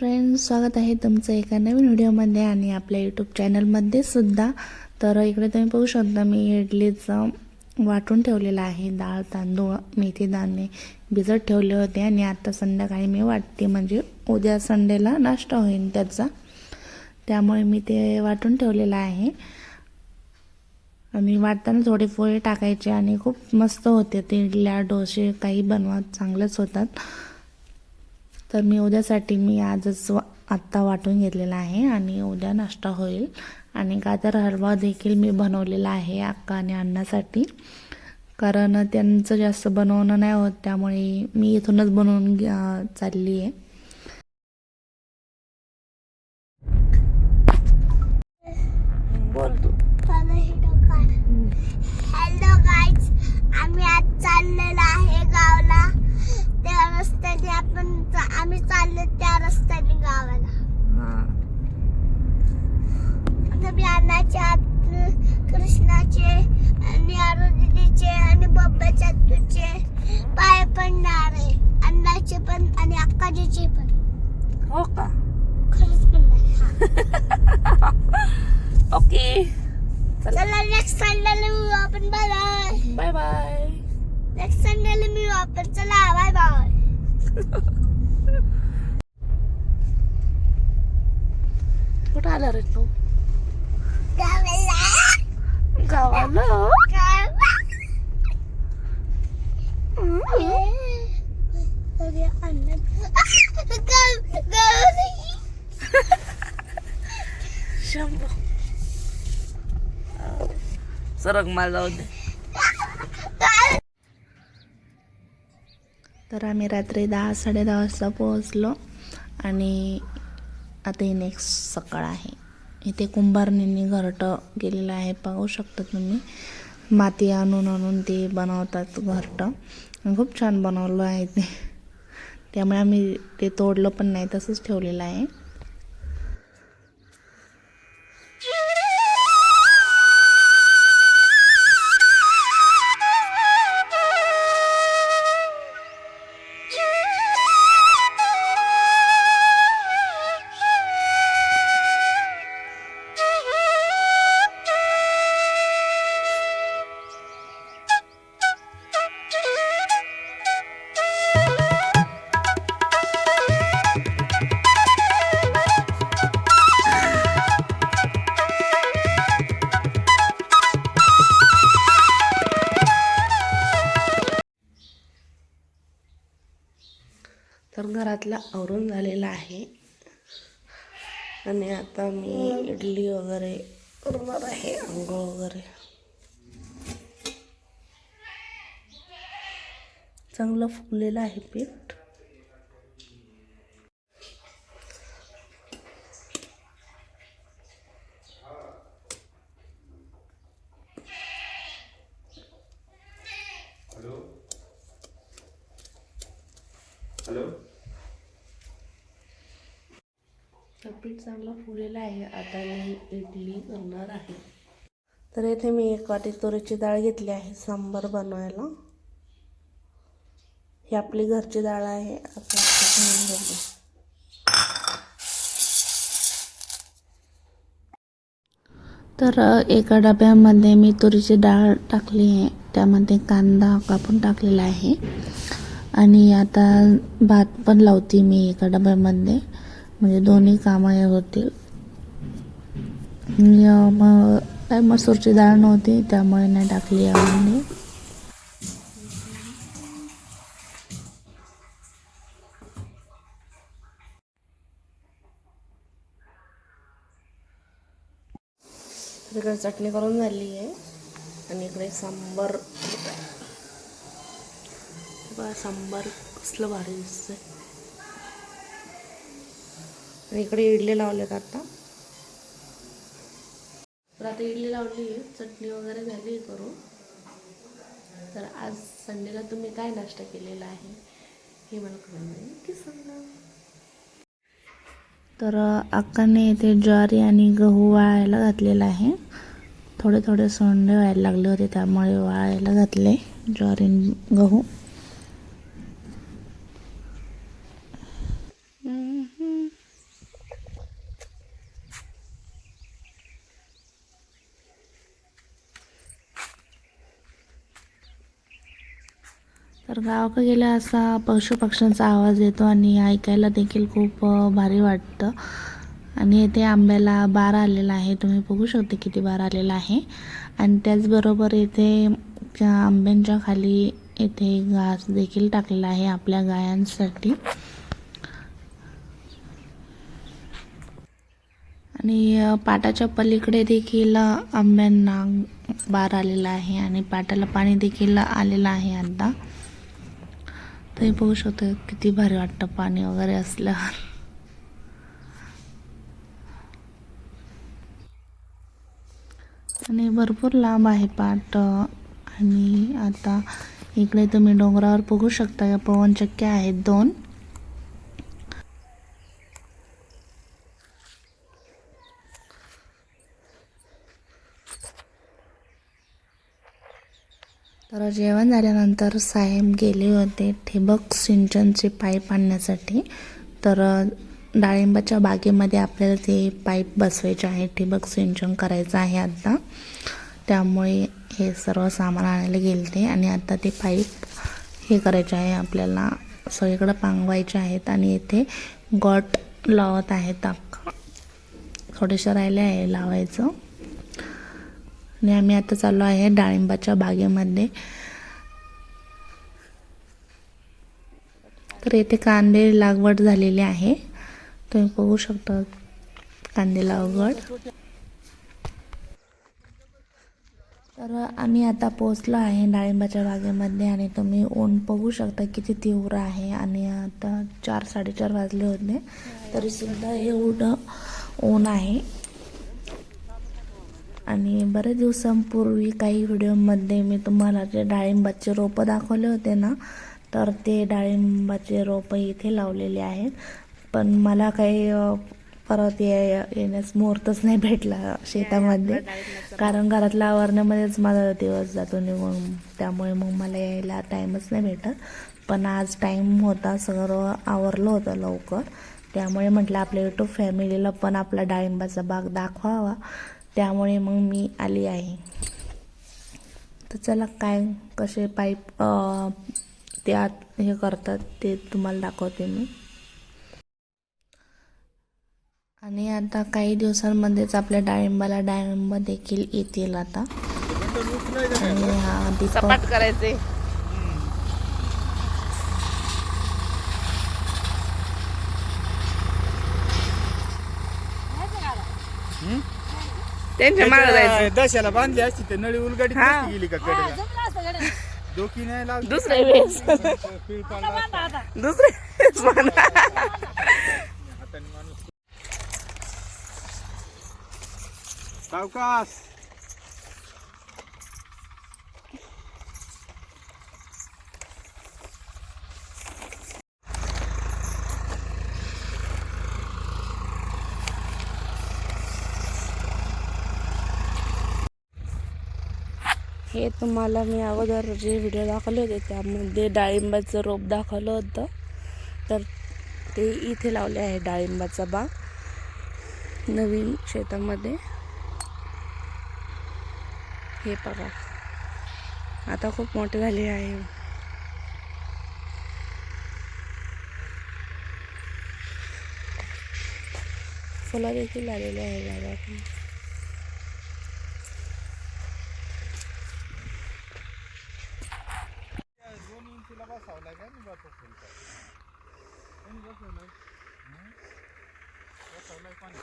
स्वागत आहे तुमचं एका नवीन व्हिडिओमध्ये आणि आपल्या यूट्यूब चॅनलमध्ये सुद्धा. तर इकडे तुम्ही पाहू शकता मी इडलीचं वाटून ठेवलेलं आहे. डाळ तांदूळ मेथी दाणे भिजत ठेवले होते आणि आता संध्याकाळी मी वाटते म्हणजे उद्या संडेला नाश्ता होईल त्याचा. त्यामुळे मी ते वाटून ठेवलेलं आहे. आणि वाटताना थोडे पोहे टाकायचे आणि खूप मस्त होते ते. इडल्या डोसे काही बनवा चांगलेच होतात. तर मी उद्यासाठी मी आजच वा आत्ता वाटून घेतलेला आहे आणि उद्या नाश्ता होईल. आणि गाजर हलवा देखील मी बनवलेला आहे अक्का आणि अन्नासाठी कारण त्यांचं जास्त बनवणं नाही होत त्यामुळे मी इथूनच बनवून चालली आहे. बोल तू. हॅलो गाईज आम्ही आज चाललेलो आहे गावाला. त्या रस्त्याने आपण चा- आम्ही चाललो त्या रस्त्याने गावाला. आता मी अन्नाचे हात कृष्णाचे आणि आरोदीचे आणि बब्बाच्या तुझे पाय पडणार आहे. अन्नाचे पण आणि अक्काजीचे पण. हो का? खरंच हा. ओके. चला. चला नेक्स्ट संडेला आपण. बाय बाय बाय नेक्स्ट संडेला मिळू आपण चला बाय बाय कुठं आला रे तू गावाला गावाला गावा अरे अन्न गाव गाव शंभू सरक मला जाऊ दे तर आम्ही रात्री दहा साडेदहा वाजता पोहोचलो आणि आता ही नेक्स्ट सकाळ आहे. इथे कुंभारनींनी घरटं केलेलं आहे पाहू शकता तुम्ही. माती आणून आणून ते बनवतात घरटं. खूप छान बनवलं आहे ते. त्यामुळे आम्ही ते तोडलं पण नाही तसंच ठेवलेलं आहे. तर आवरून झालेलं आहे. आणि आता मी इडली वगैरे करणार आहे आंघोळ वगैरे. चांगलं फुगलेलं आहे पीठ. तर पीठ चांगलं आहे. आता मी इडली करणार आहे. तर येथे मी एक वाटी तुरीची डाळ घेतली आहे. सांबार बनवायला. ही आपली घरची डाळ आहे. आता तर एका डब्यामध्ये मी तुरीची डाळ टाकली आहे. त्यामध्ये कांदा कापून टाकलेला आहे. आणि आता भात पण लावते मी एका डब्यामध्ये. म्हणजे दोन्ही कामं हे होतील. मग काय मसूरची डाळ नव्हती त्यामुळे नाही टाकली आम्ही तिकडे इकडे चटणी करून झाली आहे. आणि इकडे सांबार. सांबार कसलं भारी दिसतंय. आणि इकडे इडली लावल्यात आता. तर आता इडली लावली आहे चटणी वगैरे झाली आहे करून तर आज संडेला तुम्ही काय नाश्ता केलेला आहे? हे मला कळलं नक्की सांगा तर अक्काने इथे ज्वारी आणि गहू वाळायला घातलेला आहे. थोडे थोडे सोंडे व्हायला लागले होते त्यामुळे वाळायला घातले ज्वारी आणि गहू. तर गावाकडे गेल्या असा पशुपक्ष्यांचा आवाज येतो आणि ऐकायला देखील खूप भारी वाटतं. आणि येथे आंब्याला बार आलेला आहे. तुम्ही बघू शकता किती बार आलेला आहे. आणि त्याचबरोबर इथे त्या आंब्यांच्या खाली येथे घास देखील टाकलेला आहे आपल्या गायांसाठी. आणि पाटाच्या पलीकडे देखील आंब्यांना बार आलेला आहे. आणि पाटाला पाणी देखील आलेलं आहे आता. ते बघू शकतो किती भारी वाटतं पाणी वगैरे असल्यावर. आणि भरपूर लांब आहे पाट आणि आता इकडे तुम्ही डोंगरावर बघू शकता या पवनचक्क्या आहेत दोन. तर जेवण झाल्यानंतर साहेब गेले होते ठिबक सिंचनचे पाईप आणण्यासाठी. तर डाळिंबाच्या बागेमध्ये आपल्याला ते पाईप बसवायचे आहे ठिबक सिंचन करायचं आहे आता. त्यामुळे हे सर्व सामान आणायला गेले ते आणि आता ते पाईप हे करायचे आहे आपल्याला. सगळीकडं पांगवायचे आहेत आणि येथे गॉट लावत आहेत अख्खा. थोडेसे राहिले आहे लावायचं. आणि आम्ही आता चाललो आहे डाळिंबाच्या बागेमध्ये. तर येथे कांदे लागवड झालेली आहे. तुम्ही बघू शकता कांदे लागवड तर आम्ही आता पोचलो आहे डाळिंबाच्या बागेमध्ये आणि तुम्ही ऊन बघू शकता किती तीव्र आहे आणि आता चार साडेचार वाजले होते. तरीसुद्धा एवढं ऊन आहे. आणि बऱ्याच दिवसांपूर्वी काही व्हिडिओमध्ये मी तुम्हाला जे डाळिंबाचे रोपं दाखवले होते ना तर ते डाळिंबाचे रोपं इथे लावलेले आहेत. पण मला काही परत ये येण्यास मुहूर्तच नाही भेटला शेतामध्ये. कारण घरातल्या आवरण्यामध्येच माझा दिवस जातो निघून. त्यामुळे मग मला यायला टाईमच नाही भेटत. पण आज टाईम होता सगळं आवरलं होतं लवकर. त्यामुळे म्हटलं आपल्या यूट्यूब फॅमिलीला पण आपला डाळिंबाचा बाग दाखवावा. त्यामुळे मग मी आली आहे. तर चला काय कसे पाईप अ, ते आत हे करतात ते तुम्हाला दाखवते मी. आणि आता काही दिवसांमध्येच आपल्या डाळिंबाला डाळिंब देखील येतील आता. आणि हा दीपक सपाट करायचे. त्यांच्या मागे जायचं. दशाला बांधली असती तर नळी उलगाडी हा. नसती गेली का कडेला डोकी नाही लागली दुसरे वेळेस. पीळ पाडला वेळेस म्हणा. हाताने माणूस. सावकाश. हे तुम्हाला मी अगोदर जे व्हिडिओ दाखवले होते त्यामध्ये डाळिंबाचं रोप दाखवलं होतं. तर ते इथे लावले आहे डाळिंबाचा बाग. नवीन शेतामध्ये. हे बघा. आता खूप मोठे झाले आहे. फुलं देखील आलेले आहे बाबा दोन इंचीला बसावला का नाही बापा फुलका कोणी बसवलंय हं? बसवलंय कोणी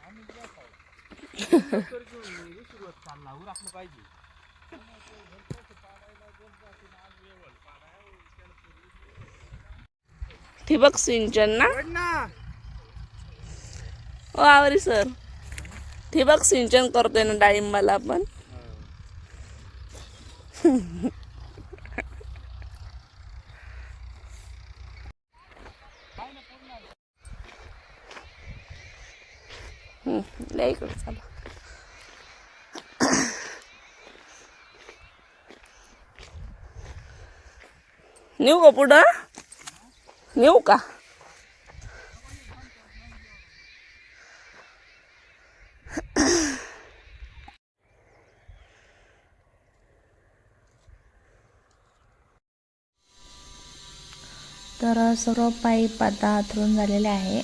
आम्ही बसवलं लवकर घेऊन ये, सुरुवात चालला उरकलं पाहिजे ठिबक सिंचन ना. ओ आवरी सर. ठिबक सिंचन करतोय ना डाळिंबाला आपण. नेऊ का पुढं? नेऊ का? तर सर्व पाईप आता आथरून झालेले आहे.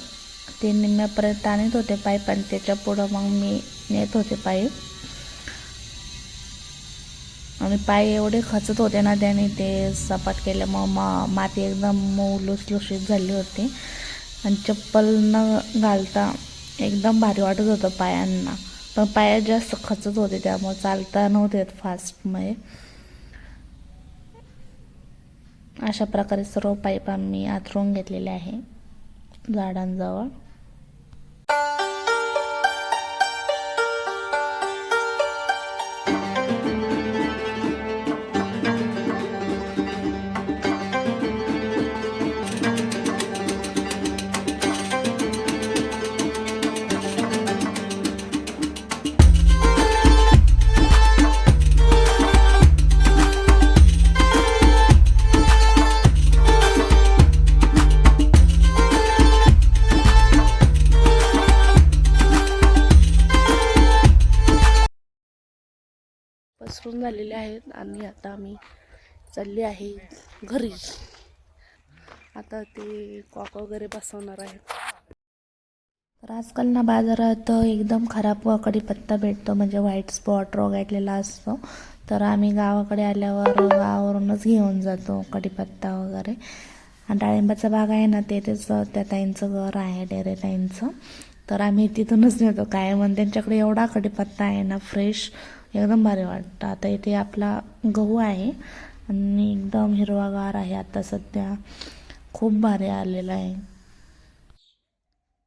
ते निम्म्यापर्यंत आणत होते पाईप आणि त्याच्या पुढं मग मी नेत होते पाईप आणि पाय एवढे खचत होते ना त्याने ते सपाट केल्यामुळं मा माती एकदम मऊ लुसलुशीत झाली होती. आणि चप्पल न घालता एकदम भारी वाटत होतं पायांना. पण पाया जास्त खचत होते त्यामुळे चालता नव्हते फास्टमध्ये अशा प्रकारे सर्व पाईप आम्ही आथरून घेतलेले आहे झाडांजवळ. पसरून झालेले आहेत आणि आता आम्ही चालले आहे घरी. आता ते कॉक वगैरे बसवणार आहेत. तर आजकाल ना बाजारात एकदम खराब कढीपत्ता भेटतो म्हणजे व्हाईट स्पॉट रोगाटलेला असतो. तर आम्ही गावाकडे आल्यावर गावावरूनच घेऊन जातो कढीपत्ता वगैरे. आणि डाळिंबाचा बाग आहे ना तेथेच त्या ताईंचं घर आहे डेरे ताईंचं. तर आम्ही तिथूनच नेतो. काय म्हण त्यांच्याकडे एवढा कढीपत्ता आहे ना फ्रेश एकदम भारी वाटतं. आता इथे आपला गहू आहे आणि एकदम हिरवागार आहे आता सध्या. खूप भारी आलेला आहे.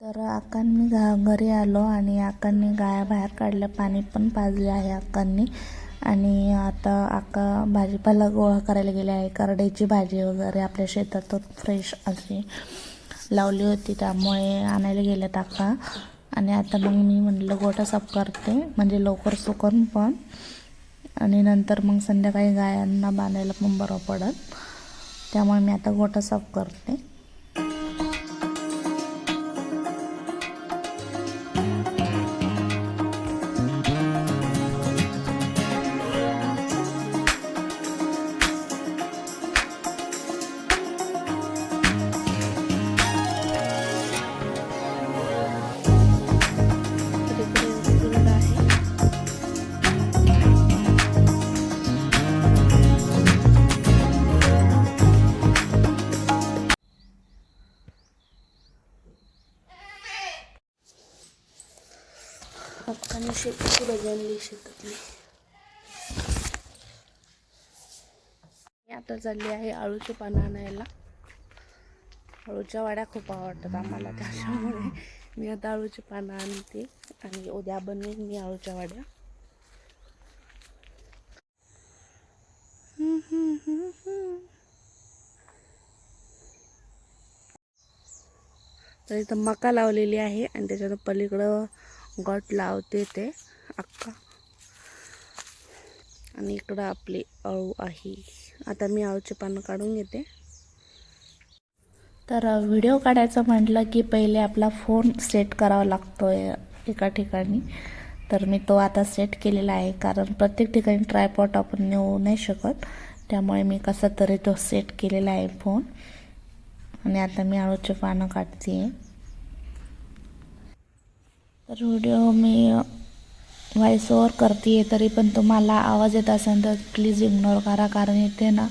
तर आकांनी घा घरी आलो आणि आकांनी गाया बाहेर काढल्या. पाणी पण पाजले आहे आकांनी. आणि आता अक्का भाजीपाला गोळा करायला गेले आहे. करड्याची भाजी वगैरे आपल्या शेतातून फ्रेश अशी लावली होती. त्यामुळे आणायला गेल्यात अक्का आणि आता मग मी म्हटलं गोटा साफ करते म्हणजे लवकर सुकन पण. आणि नंतर मग संध्याकाळी गायांना बांधायला पण बरं पडत. त्यामुळे मी आता गोटा साफ करते. मी चालली आहे आळूची पानं आणायला. आळूच्या वाड्या खूप आवडतात आम्हाला त्याच्यामुळे. मी आता आळूची पानं आणते आणि उद्या बनवेन मी आळूच्या वाड्या. तर इथं मका लावलेली आहे आणि त्याच्यानं पलीकडं गट लावते ते अक्का. आणि इकडं आपली अळू आहे. आता मी अळूची पानं काढून घेते. तर व्हिडिओ काढायचं म्हटलं की पहिले आपला फोन सेट करावा लागतो आहे एका ठिकाणी. तर मी तो आता सेट केलेला आहे कारण प्रत्येक ठिकाणी ट्रायपॉट आपण नेऊ नाही शकत. त्यामुळे मी कसा तरी तो सेट केलेला आहे फोन. आणि आता मी आळूचे पानं काढते तर व्हिडिओ मी व्हॉइस ओवर करते तरी पण तुम्हाला आवाज येत असेल तर प्लीज इग्नोर करा कारण इथे ना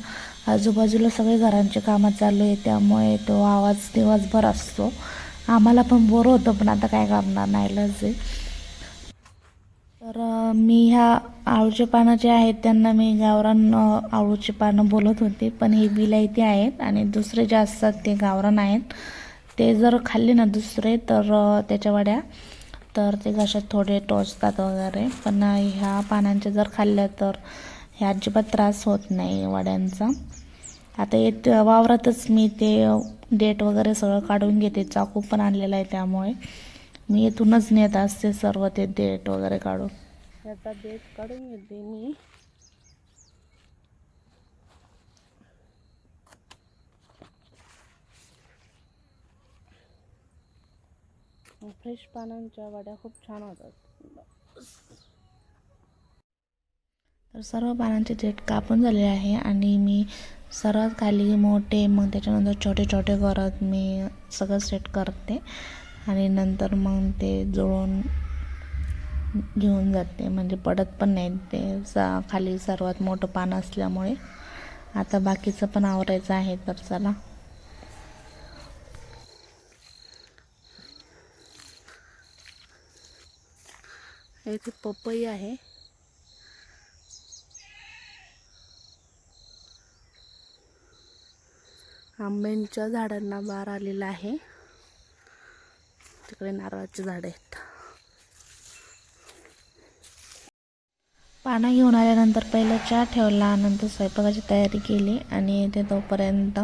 आजूबाजूला सगळे घरांचे कामं चालू आहे त्यामुळे तो आवाज दिवसभर असतो. आम्हाला पण बोर होतं पण आता काय करणार नाही लज तर मी ह्या आळूचे पानं जे आहेत त्यांना मी गावरान अं, आळूची पानं बोलत होते पण हे विलायती आहेत आणि दुसरे जे असतात ते गावरान आहेत. ते जर खाल्ले ना दुसरे तर त्याच्या वड्या तर ते घशात थोडे टोचतात वगैरे. पण ह्या पानांच्या जर खाल्ल्या तर ह्या अजिबात त्रास होत नाही वड्यांचा. आता येत वावरातच मी ते डेट वगैरे सगळं काढून घेते. चाकू पण आणलेला आहे त्यामुळे. मी येथूनच नेत असते सर्व ते डेट वगैरे काढून. याचा डेट काढून घेते मी. फ्रेश पानांच्या वड्या खूप छान होतात. तर सर्व पानांचे देठ कापून झालेले आहे आणि मी सर्वात खाली मोठे मग त्याच्यानंतर छोटे छोटे करत मी सगळं सेट करते. आणि नंतर मग ते जुळून घेऊन जाते. म्हणजे पडत पण नाही ते. सा खाली सर्वात मोठं पान असल्यामुळे. आता बाकीचं पण आवरायचं आहे तर चला. इथे पपई आहे. आंब्यांच्या झाडांना बार आलेला आहे. तिकडे नारळाची झाडं आहेत. पानं घेऊन आल्यानंतर पहिलं चहा ठेवला नंतर स्वयंपाकाची तयारी केली आणि ते तोपर्यंत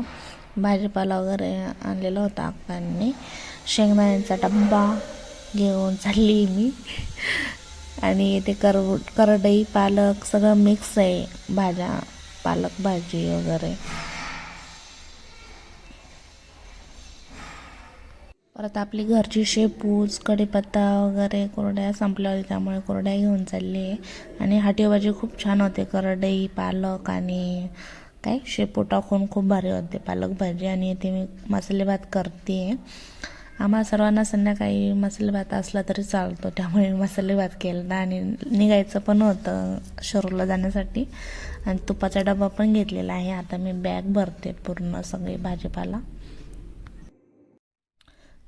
भाजीपाला वगैरे आणलेला होता अक्कांनी शेंगदाण्याचा डब्बा घेऊन चालली मी. आणि ते कर करडई पालक सगळं मिक्स आहे भाज्या पालक भाजी वगैरे. परत आपली घरची शेपूस कढीपत्ता वगैरे कोरड्या संपल्या होत्या त्यामुळे कोरड्या घेऊन चालली आहे. आणि हाटी भाजी खूप छान होते करडई पालक आणि काय? शेपू टाकून खूप भारी होते पालक भाजी. आणि ते मी मसाले भात करते. आहे आम्हा सर्वांना संध्याकाळी मसाले भात असला तरी चालतो त्यामुळे मसालेभात मसाले भात केला आणि निघायचं पण होतं शरूरला जाण्यासाठी. आणि तुपाचा डबा पण घेतलेला आहे. आता मी बॅग भरते पूर्ण सगळी भाजीपाला.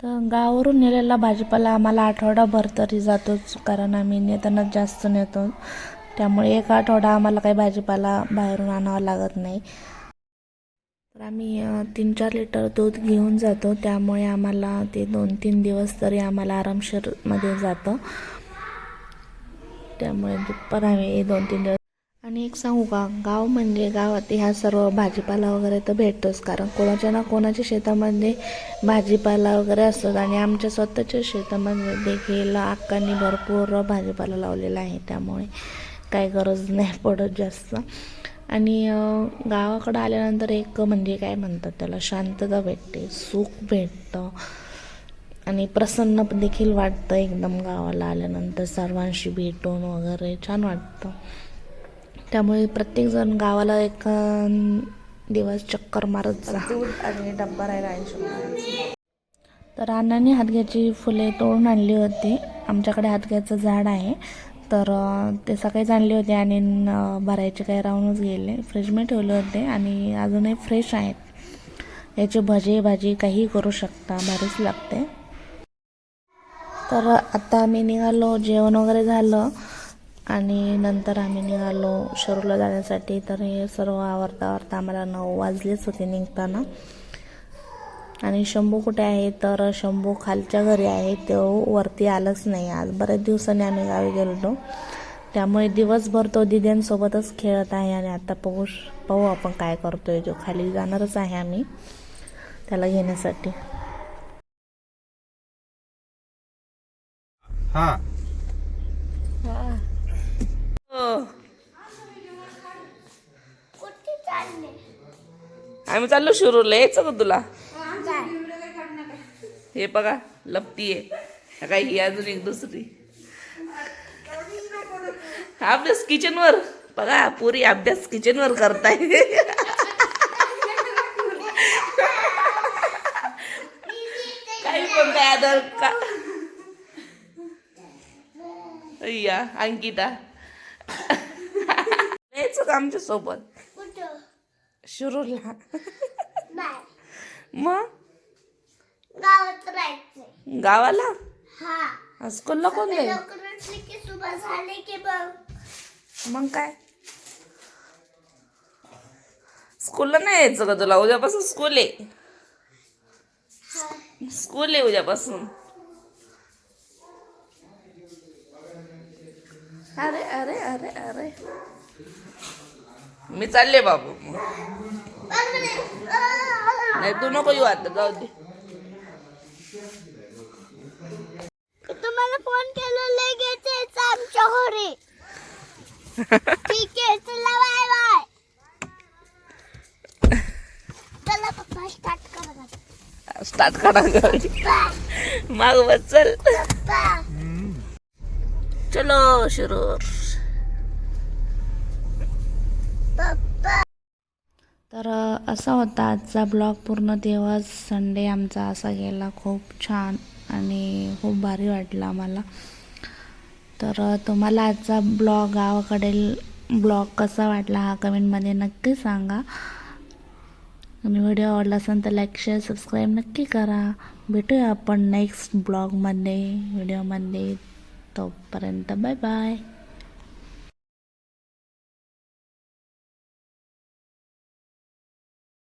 तर गावावरून नेलेला भाजीपाला आम्हाला आठवडाभर तरी जातोच कारण आम्ही नेतानाच जास्त नेतो. त्यामुळे एक आठवडा आम्हाला काही भाजीपाला बाहेरून आणावा लागत नाही. तर आम्ही तीन चार लिटर दूध घेऊन जातो. त्यामुळे आम्हाला ते दोन तीन दिवस तरी आम्हाला आरामशीरमध्ये जातं. त्यामुळे दूध पण आम्ही दोन तीन दिवस आणि एक सांगू का? गाव म्हणजे गावात ह्या सर्व भाजीपाला वगैरे तर भेटतोच. कारण कोणाच्या ना कोणाच्या शेतामध्ये भाजीपाला वगैरे असतो आणि आमच्या स्वतःच्या शेतामध्ये देखील अक्कांनी भरपूर भाजीपाला लावलेला आहे. त्यामुळे काही गरज नाही पडत जास्त. आणि गावाकडं आल्यानंतर एक म्हणजे काय म्हणतात त्याला? शांतता भेटते सुख भेटतं. आणि प्रसन्न देखील वाटतं एकदम गावाला आल्यानंतर. सर्वांशी भेटून वगैरे छान वाटतं. त्यामुळे प्रत्येकजण गावाला एक दिवस चक्कर मारत आणि डब्बा राहिला तर अण्णांनी हातग्याची फुले तोडून आणली होती. आमच्याकडे हातग्याचं झाड आहे. तर ते सकाळीच आणले होते आणि भरायचे काही राहूनच गेले. फ्रीजमध्ये ठेवले होते आणि अजूनही फ्रेश आहेत. याचे भजे भाजी काही करू शकता भारीच लागते. तर आता आम्ही निघालो जेवण वगैरे झालं आणि नंतर आम्ही निघालो शरूला जाण्यासाठी. तर हे सर्व आवरता आवरता आम्हाला नऊ वाजलेच होते निघताना. आणि शंभू कुठे आहे? तर शंभू खालच्या घरी आहे. तो वरती आलाच नाही आज. बऱ्याच दिवसांनी आम्ही गावी गेलो त्यामुळे दिवसभर तो दिद्यांसोबतच खेळत आहे आणि आता पाहू पाहू आपण काय करतोय. जो खाली जाणारच आहे आम्ही त्याला घेण्यासाठी. हा. आम्ही चाललो शिरूरला. यायचं का तुला? हे बघा लपती आहे काय ही अजून एक दुसरी. अभ्यास किचनवर बघा पुरी अभ्यास किचनवर करताय. काही पण काय आधार का अय्या अंकिता. यायचं का आमच्यासोबत बाय. मग? गावात राहायचंय गावाला? हा. स्कूलला कोण जाईल? लवकर उठले की सुबह झाले की बघ मग काय? स्कूलला नाही यायचं का तुला? उद्यापासून स्कूल आहे. स्कूल आहे उद्यापासून. अरे अरे अरे अरे. मी चालले बाबू. नाही तू नको येऊ आता जाऊ दे. तुम्हाला फोन केला लगेच यायचं आमच्या घरी. ठीक आहे चला बाय बाय चला पप्पा स्टार्ट करा स्टार्ट करा गाडी माग बस चल. पप्पा. चलो शिरूर. तर असा होता आजचा ब्लॉग. पूर्ण दिवस संडे आमचा असा गेला. खूप छान. आणि खूप भारी वाटलं आम्हाला. तर तुम्हाला आजचा ब्लॉग गावाकडील ब्लॉग कसा वाटला हा कमेंटमध्ये नक्की सांगा. आणि व्हिडिओ आवडला असेल तर लाईक शेअर सबस्क्राईब नक्की करा. भेटूया आपण नेक्स्ट ब्लॉगमध्ये व्हिडिओमध्ये तोपर्यंत बाय बाय